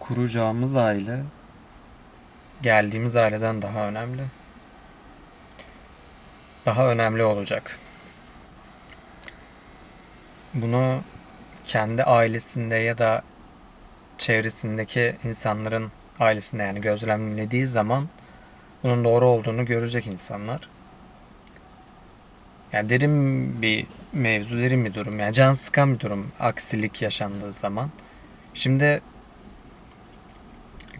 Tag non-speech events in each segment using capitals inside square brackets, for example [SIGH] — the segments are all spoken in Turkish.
kuracağımız aile geldiğimiz aileden daha önemli. Daha önemli olacak. Bunu kendi ailesinde ya da çevresindeki insanların ailesinde yani gözlemlediği zaman bunun doğru olduğunu görecek insanlar. Yani derin bir mevzu, derin bir durum. Yani can sıkan bir durum aksilik yaşandığı zaman. Şimdi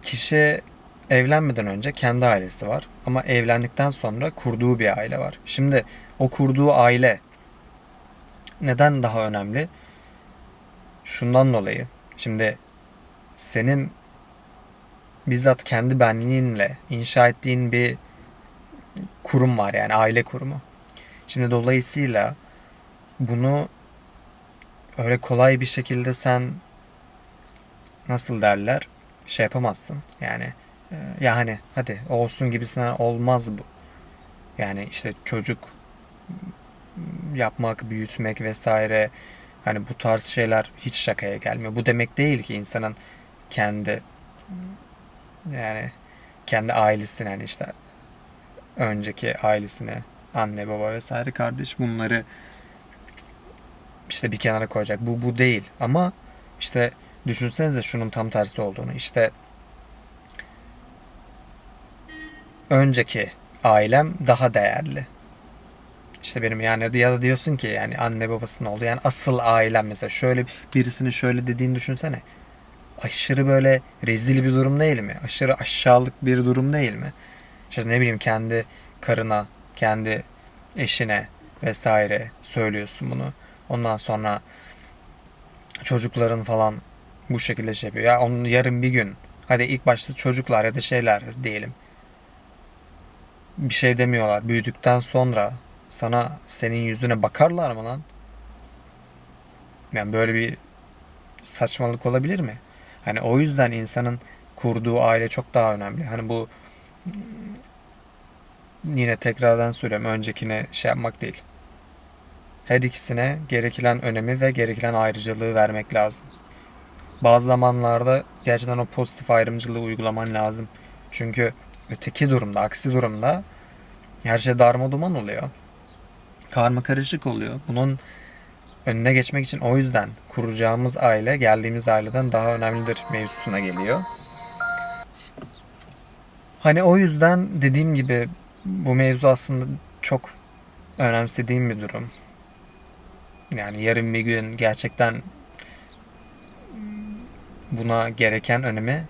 kişi evlenmeden önce kendi ailesi var. Ama evlendikten sonra kurduğu bir aile var. Şimdi o kurduğu aile neden daha önemli? Şundan dolayı. Şimdi senin bizzat kendi benliğinle inşa ettiğin bir kurum var yani aile kurumu. Şimdi dolayısıyla bunu öyle kolay bir şekilde sen nasıl derler şey yapamazsın. Yani e, ya hani hadi olsun gibisinden olmaz bu. Yani işte çocuk yapmak, büyütmek vesaire hani bu tarz şeyler hiç şakaya gelmiyor. Bu demek değil ki insanın kendi yani kendi ailesine hani işte önceki ailesine anne baba vesaire kardeş bunları işte bir kenara koyacak. Bu bu değil ama işte düşünsenize şunun tam tersi olduğunu. İşte önceki ailem daha değerli. İşte benim yani ya da diyorsun ki yani anne babasının oldu. Yani asıl ailem mesela şöyle birisinin şöyle dediğini düşünsene. Aşırı böyle rezil bir durum değil mi? Aşırı aşağılık bir durum değil mi? İşte ne bileyim kendi karına, kendi eşine vesaire söylüyorsun bunu. Ondan sonra çocukların falan bu şekilde şey yapıyor. Ya onun yarın bir gün hadi ilk başta çocuklar ya da şeyler diyelim. Bir şey demiyorlar. Büyüdükten sonra sana senin yüzüne bakarlar mı lan? Yani böyle bir saçmalık olabilir mi? Hani o yüzden insanın kurduğu aile çok daha önemli. Hani bu yine tekrardan söylüyorum öncekine şey yapmak değil. Her ikisine gerekilen önemi ve gerekilen ayrıcalığı vermek lazım. Bazı zamanlarda gerçekten o pozitif ayrımcılığı uygulaman lazım. Çünkü öteki durumda, aksi durumda her şey darma duman oluyor. Karma karışık oluyor. Bunun önüne geçmek için o yüzden kuracağımız aile geldiğimiz aileden daha önemlidir mevzusuna geliyor. Hani o yüzden dediğim gibi bu mevzu aslında çok önemsediğim bir durum. Yani yarın bir gün gerçekten buna gereken önemi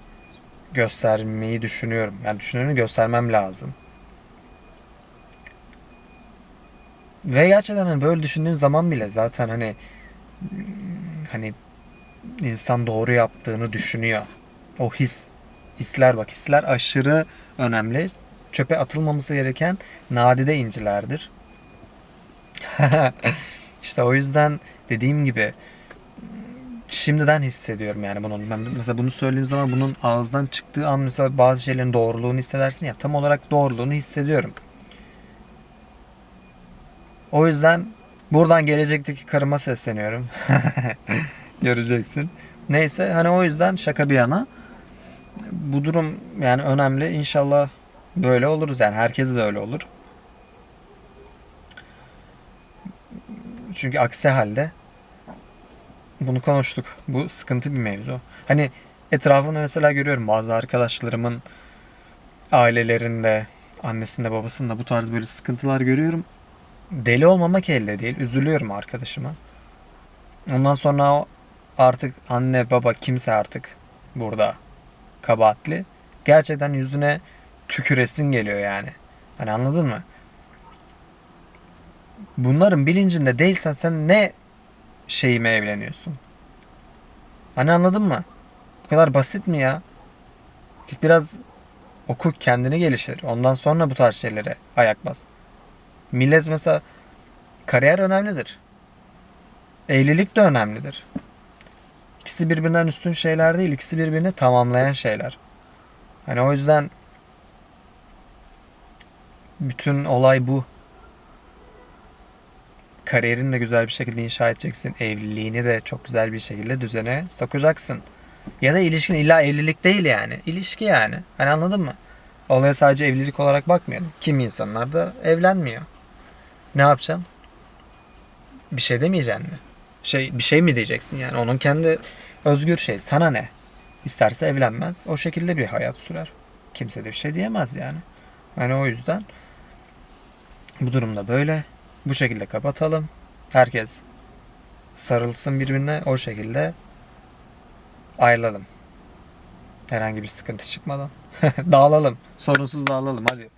göstermeyi düşünüyorum. Yani düşünüyorum göstermem lazım. Ve gerçekten hani böyle düşündüğün zaman bile zaten hani hani insan doğru yaptığını düşünüyor. O his, hisler bak hisler aşırı önemli. Çöpe atılmaması gereken nadide incilerdir. [LAUGHS] işte o yüzden dediğim gibi şimdiden hissediyorum yani bunun. Ben mesela bunu söylediğim zaman bunun ağızdan çıktığı an mesela bazı şeylerin doğruluğunu hissedersin ya tam olarak doğruluğunu hissediyorum. O yüzden buradan gelecekteki karıma sesleniyorum. [LAUGHS] Göreceksin. Neyse hani o yüzden şaka bir yana bu durum yani önemli. İnşallah böyle oluruz yani herkes de öyle olur. Çünkü aksi halde bunu konuştuk. Bu sıkıntı bir mevzu. Hani etrafında mesela görüyorum bazı arkadaşlarımın ailelerinde, annesinde, babasında bu tarz böyle sıkıntılar görüyorum. Deli olmamak elde değil. Üzülüyorum arkadaşıma. Ondan sonra artık anne baba kimse artık burada kabahatli. Gerçekten yüzüne tüküresin geliyor yani. Hani anladın mı? Bunların bilincinde değilsen sen ne şeyime evleniyorsun? Hani anladın mı? Bu kadar basit mi ya? Git biraz oku kendini geliştir. Ondan sonra bu tarz şeylere ayak bas. Millet mesela kariyer önemlidir. Evlilik de önemlidir. İkisi birbirinden üstün şeyler değil. ikisi birbirini tamamlayan şeyler. Hani o yüzden bütün olay bu. Kariyerini de güzel bir şekilde inşa edeceksin. Evliliğini de çok güzel bir şekilde düzene sokacaksın. Ya da ilişkin illa evlilik değil yani. İlişki yani. Hani anladın mı? Olaya sadece evlilik olarak bakmayalım. Kim insanlar da evlenmiyor. Ne yapacaksın? Bir şey demeyeceksin mi? Şey, bir şey mi diyeceksin yani? Onun kendi özgür şey. Sana ne? İsterse evlenmez. O şekilde bir hayat sürer. Kimse de bir şey diyemez yani. Hani o yüzden bu durumda böyle. Bu şekilde kapatalım. Herkes sarılsın birbirine o şekilde ayrılalım. Herhangi bir sıkıntı çıkmadan. [LAUGHS] dağılalım. Sorunsuz dağılalım hadi.